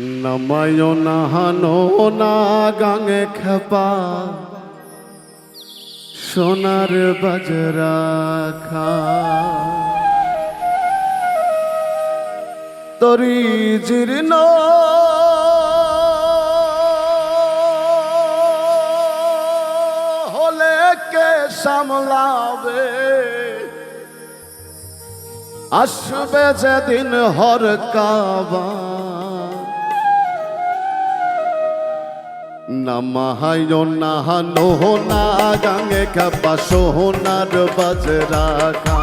নময় নাহানো না গাঙে খেপা। সোনার বজরা খা। তরি জীর্ণ। হলে কে সামলাবে? আসবে যেদিন হর কাবা। নামাহায় নাহানো গাঙে খাপা সোনার বাজরা খা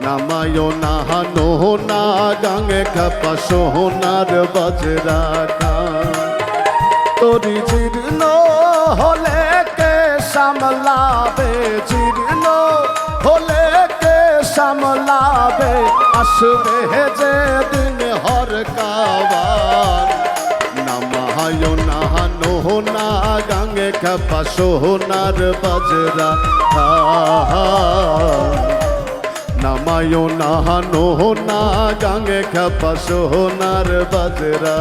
নামায় নাহানো গাঙে খাপা সোনার বাজরা খা সামলাবে? জীর্ণ হলে সামলাবে? আসবে যে দিন হর কাবার। নামায় নাহানো গাঙে খাপা সোহনার বাজরা। নামায় নাহানো না গাঙে খাপা সোহনার বাজরা।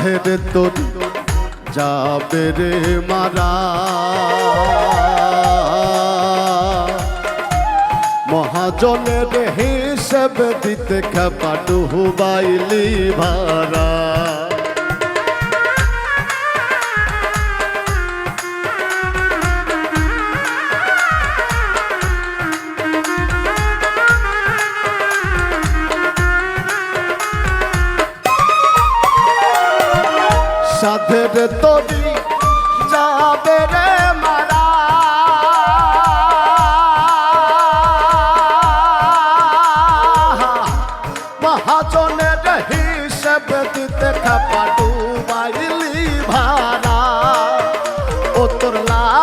খা সাথের তোর যাবে রে মারা। মহাজনের হিসেবে দিতে খেপাটু হুবাইলি ভাড়া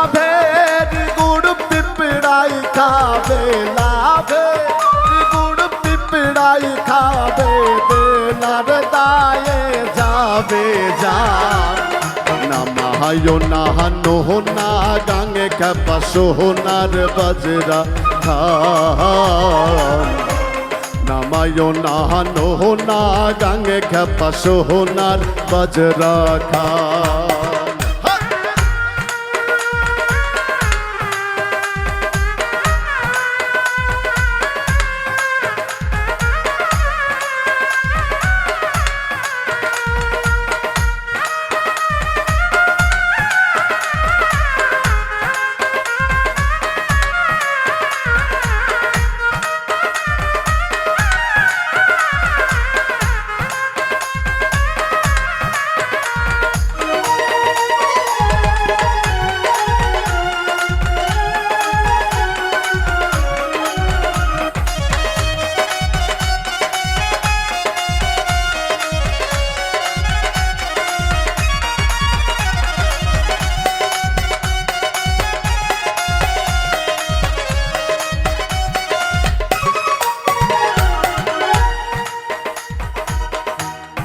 লাভের গুড় পিপড়াই খাবে লাভে গুড় পিপড়াই খাবে দেনার দায়ে যাবে যা নামায় নাহানো না গাঙে খাপা সোনার বাজরা খা নামায় নাহানো না গাঙে খাপা সোনার বাজরা খা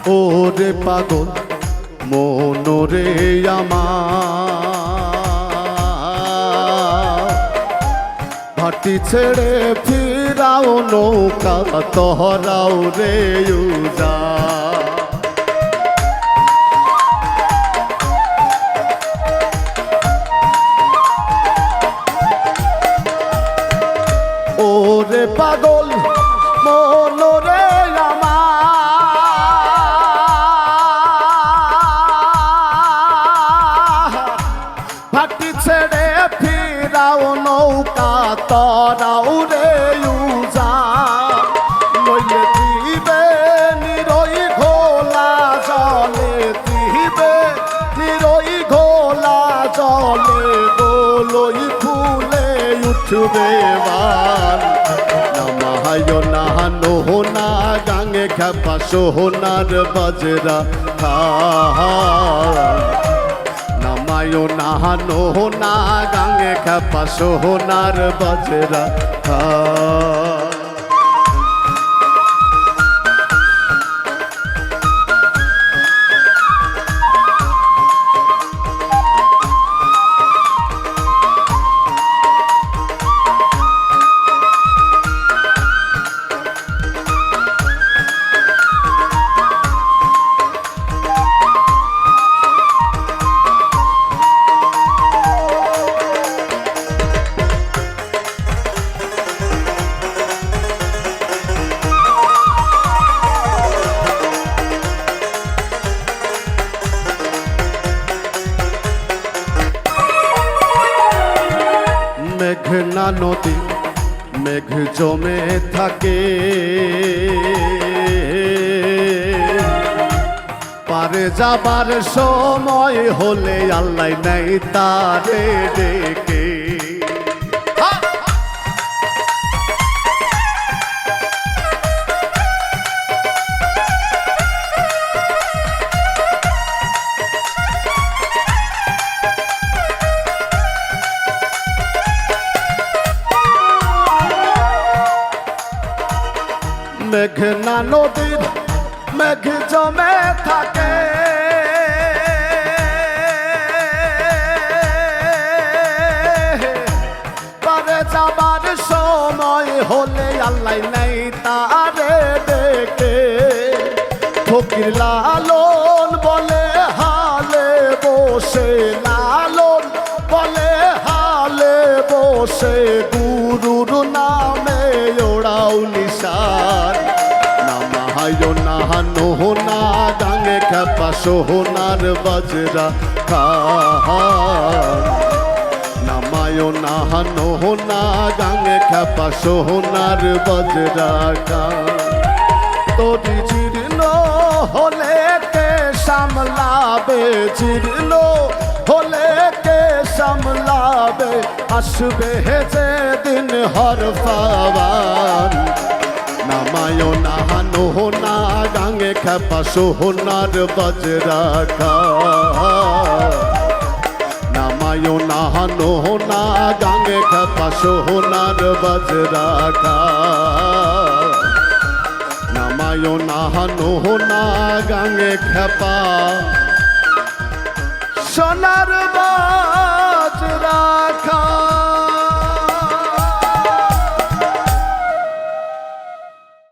ওরে পাগল মনোরে আমার। ভাটি ছেড়ে ফিরাও নৌকা তহরাও রে উজা। ওরে পাগল মনোরে তরাও রে উজা নইলে দিবে নিরই ঘোলা জলে, দিবে নিরই ঘোলা জলে, গোলই উঠবে বার নামায় নাহানো না গাঙে খেপা সোহনার বজরা খা নামায় নাহানো গাঙে খাপা সোহনার বজরা নদী মেঘ জমে থাকে। পারে যাবার সময় হলে আল্লাহ নাই তারে ডেকে। মেঘনা নদীর মেঘ জমে থাকে। পারে যাবার সময় হলে আল্লাহ নাই তারে দেখে ফকির লালন বলে হালে বসে, লালন বলে হালে বসে। গুরুর নামে ওড়াও নিশান নামায় নাহানো না গাঙে খেপা সোহনার বজরা খা নামায় নাহানো না গাঙে খেপা সোহনার বজরা তোরি জীর্ণ হলে কে সামলাবে জীর্ণ হলে কে সামলাবে, আসবে যে দিন হর পাওয়ান। নামায় নাহানো না গাঙে খেপা সোহনার বজরা খা। নামায় নাহানো না গাঙে খেপা সোহনার বজরা খা। নামায় নাহানো না গাঙে খেপা সোনার বা